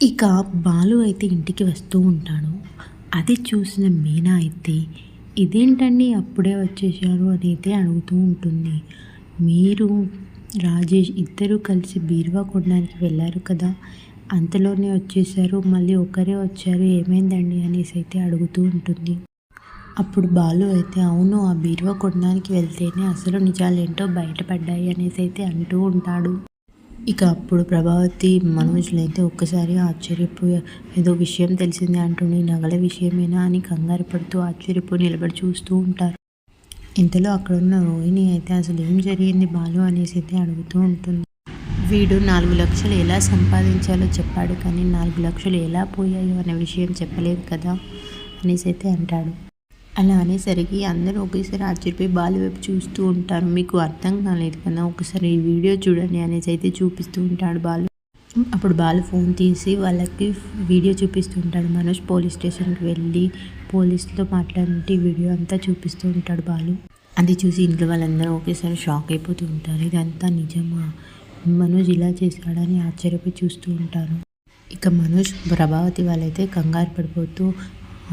ఇక బాలు అయితే ఇంటికి వస్తూ ఉంటాడు. అది చూసిన మీనా అయితే ఇదేంటండి అప్పుడే వచ్చేసారు అని అయితే అడుగుతూ ఉంటుంది. మీరు రాజేష్ ఇద్దరు కలిసి బీరువా కొనడానికి వెళ్ళారు కదా? అంతలోనే వచ్చేసారు మళ్ళీ ఒకరే వచ్చారు ఏమైందండి? అనేసి అయితే అడుగుతూ ఉంటుంది. అప్పుడు బాలు అయితే అవును ఆ బీరువా కొనడానికి వెళ్తేనే అసలు నిజాలేంటో బయటపడ్డాయి అనేసి అయితే అంటూ ఉంటాడు. ఇక అప్పుడు ప్రభావతి మనోజులు అయితే ఒక్కసారి ఆశ్చర్యపోయా ఏదో విషయం తెలిసిందే అంటుంది నగల విషయమేనా అని కంగారు పడుతూ ఆశ్చర్యపోయి నిలబడి చూస్తూ ఉంటారు. ఇంతలో అక్కడున్న రోహిణి అయితే అసలు ఏం జరిగింది బాలు అనేసి అయితే అడుగుతూ ఉంటుంది. వీడు నాలుగు లక్షలు ఎలా సంపాదించాలో చెప్పాడు కానీ నాలుగు లక్షలు ఎలా పోయాయో అనే విషయం చెప్పలేదు కదా అనేసి అయితే అంటాడు. అలా అనేసరికి అందరూ ఒకేసారి ఆశ్చర్యపోయి బాలు వైపు చూస్తూ ఉంటారు. మీకు అర్థం కాలేదు కదా ఒకసారి ఈ వీడియో చూడండి అనేసి అయితే చూపిస్తూ ఉంటాడు బాలు. అప్పుడు బాలు ఫోన్ తీసి వాళ్ళకి వీడియో చూపిస్తూ ఉంటాడు. మనోజ్ పోలీస్ స్టేషన్కి వెళ్ళి పోలీసులతో మాట్లాడి వీడియో అంతా చూపిస్తూ ఉంటాడు బాలు. అది చూసి ఇంట్లో వాళ్ళందరూ ఒకేసారి షాక్ అయిపోతూ ఉంటారు. ఇదంతా నిజమా? మనోజ్ ఇలా చేశాడని ఆశ్చర్యపోయి చూస్తూ ఉంటారు. ఇక మనోజ్ ప్రభావతి వాళ్ళైతే కంగారు పడిపోతూ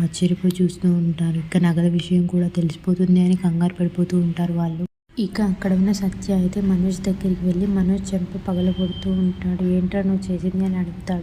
ఆశ్చర్యపోయి చూస్తూ ఉంటారు. ఇక నగల విషయం కూడా తెలిసిపోతుంది అని కంగారు పడిపోతూ ఉంటారు వాళ్ళు. ఇక అక్కడ ఉన్న సత్య అయితే మనోజ్ దగ్గరికి వెళ్ళి మనోజ్ చెంప పగలగొడుతూ ఉంటాడు. ఏంటో నువ్వు చేసింది? అని అడుగుతాడు.